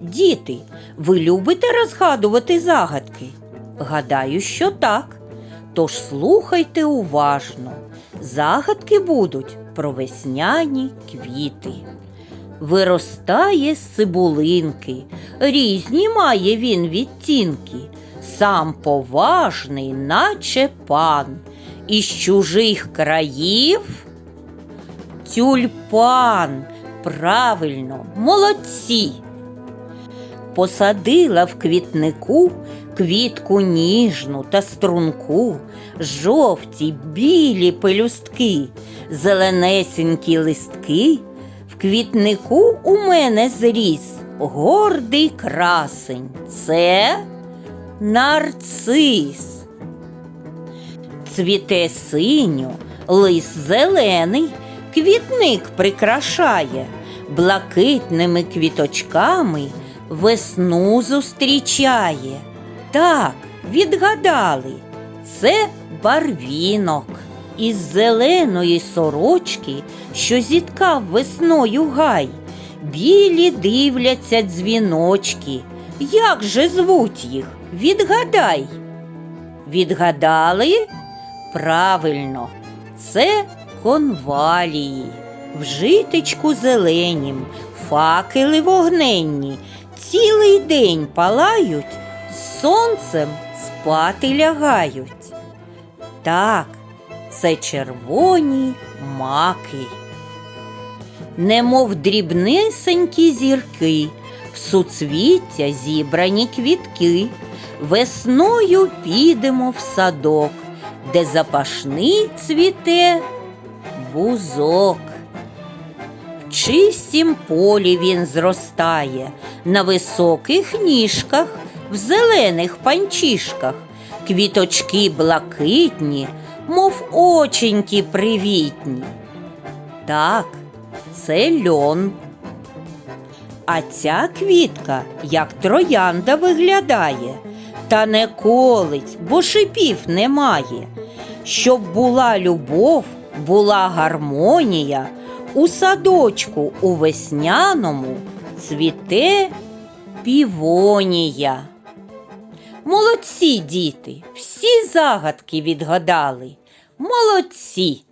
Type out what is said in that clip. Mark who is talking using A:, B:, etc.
A: Діти, ви любите розгадувати загадки? Гадаю, що так. Тож слухайте уважно. Загадки будуть про весняні квіти. Виростає з цибулинки, різні має він відтінки, сам поважний, наче пан, із чужих країв тюльпан. Правильно, молодці. Посадила в квітнику квітку ніжну та струнку, жовті, білі пелюстки, зеленесенькі листки. В квітнику у мене зріс гордий красень. Це нарцис. Цвіте синьо, лис зелений, квітник прикрашає, блакитними квіточками весну зустрічає. Так, відгадали, це барвінок. Із зеленої сорочки, що зіткав весною гай, білі дивляться дзвіночки. Як же звуть їх? Відгадай. Відгадали? Правильно, це конвалії. В житечку зеленім, факели вогненні, цілий день палають, з сонцем спати лягають. Так, це червоні маки. Немов дрібнисенькі зірки, в суцвіття зібрані квітки. Весною підемо в садок, де запашний цвіте бузок. В чистім полі він зростає, на високих ніжках, в зелених панчішках, квіточки блакитні, мов оченьки привітні. Так, це льон. А ця квітка, як троянда, виглядає, та не колить, бо шипів немає. Щоб була любов, була гармонія, у садочку у весняному цвіте півонія. Молодці діти, всі загадки відгадали. Молодці!